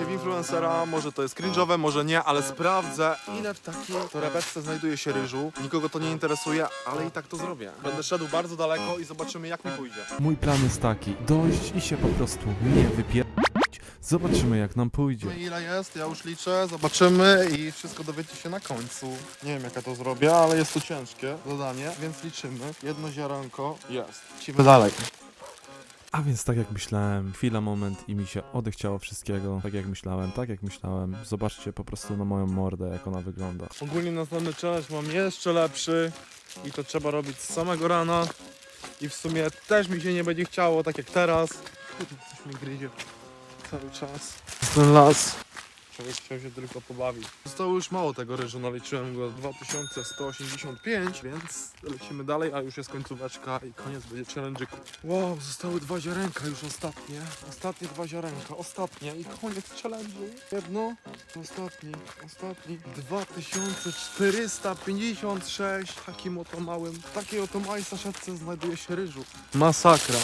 się w influencera, może to jest cringe'owe, może nie, ale sprawdzę ile w takiej torebeczce znajduje się ryżu. Nikogo to nie interesuje, ale i tak to zrobię. Będę szedł bardzo daleko i zobaczymy jak mi pójdzie. Mój plan jest taki, dojść i się po prostu nie wypierdolić. Zobaczymy jak nam pójdzie. Zobaczymy ile jest, ja już liczę, zobaczymy i wszystko dowiecie się na końcu. Nie wiem jak ja to zrobię, ale jest to ciężkie zadanie, więc liczymy. Jedno ziarenko jest. Lecimy dalej. A więc tak jak myślałem, chwila, moment i mi się odechciało wszystkiego. Tak jak myślałem, tak jak myślałem. Zobaczcie po prostu na moją mordę, jak ona wygląda. Ogólnie następny challenge mam jeszcze lepszy i to trzeba robić z samego rana i w sumie też mi się nie będzie chciało, tak jak teraz. Coś mi gryzie cały czas. Ten las. Człowiek chciał się tylko pobawić. Zostało już mało tego ryżu, naliczyłem go 2185, więc lecimy dalej, a już jest końcóweczka i koniec będzie challenge'iku. Wow, zostały dwa ziarenka już ostatnie. Ostatnie dwa ziarenka, ostatnie i koniec challenge'u. Jedno, ostatni, ostatni. 2456, takim oto małym, w takiej oto małej saszetce znajduje się ryżu. Masakra.